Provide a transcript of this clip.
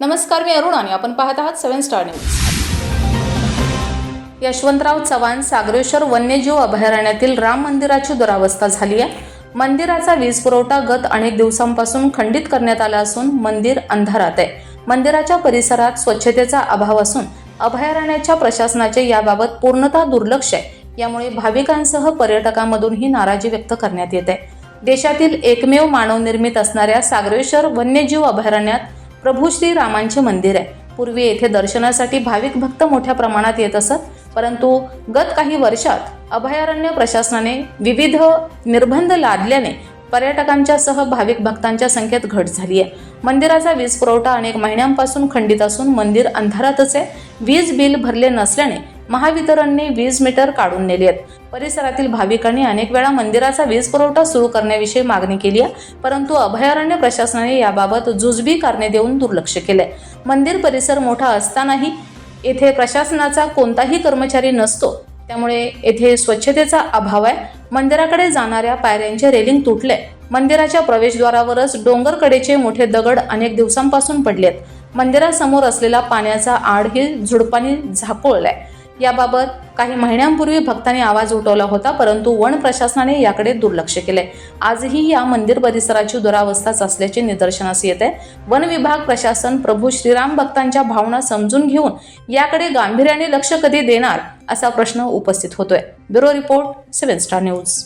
नमस्कार मी अरुण आणि आपण पाहत आहात seven star news. Yashwantrao Chavan Sagareshwar वन्यजीव अभयारण्यातील राम मंदिराची दुरावस्था झाली आहे. मंदिराचा वीज पुरवठा गत अनेक दिवसांपासून खंडित करण्यात आला असून मंदिर अंधारात आहे. मंदिराच्या परिसरात स्वच्छतेचा अभाव असून अभयारण्याच्या प्रशासनाचे याबाबत पूर्णतः दुर्लक्ष आहे. यामुळे भाविकांसह पर्यटकांमधूनही नाराजी व्यक्त करण्यात येत आहे. देशातील एकमेव मानवनिर्मित असणाऱ्या सागरेश्वर वन्यजीव अभयारण्यात प्रभू श्री रामांचे मंदिर आहे. पूर्वी येथे दर्शनासाठी भाविक भक्त मोठ्या प्रमाणात येत असत परंतु गत काही वर्षात अभयारण्य प्रशासनाने विविध निर्बंध लादल्याने पर्यटकांच्या सह भाविक भक्तांच्या संख्येत घट झाली आहे. मंदिराचा वीज पुरवठा अनेक महिन्यांपासून खंडित असून मंदिर अंधारातच आहे. वीज बिल भरले नसल्याने महावितरणने वीज मीटर काढून नेले आहेत. परिसरातील भाविकांनी अनेक वेळा मंदिराचा वीज पुरवठा सुरू करण्याविषयी मागणी केली आहे परंतु अभयारण्य प्रशासनाने याबाबत जुजबी कारणे देऊन दुर्लक्ष केले मंदिर परिसर मोठा असतानाही येथे प्रशासनाचा कोणताही कर्मचारी नसतो. त्यामुळे येथे स्वच्छतेचा अभाव आहे. मंदिराकडे जाणाऱ्या पायऱ्यांचे रेलिंग तुटले मंदिराच्या प्रवेशद्वारावरच डोंगरकडेचे मोठे दगड अनेक दिवसांपासून पडलेत. मंदिरासमोर असलेला पाण्याचा आडही झुडपाने झाकोळलाय. याबाबत काही महिन्यांपूर्वी भक्तांनी आवाज उठवला होता परंतु वन प्रशासनाने याकडे दुर्लक्ष केले. आजही या मंदिर परिसराची दुरावस्थाच असल्याचे निदर्शनास येते. आहे वन विभाग प्रशासन प्रभू श्रीराम भक्तांच्या भावना समजून घेऊन याकडे गांभीर्याने लक्ष कधी देणार असा प्रश्न उपस्थित होतोय. Bureau report seven star news.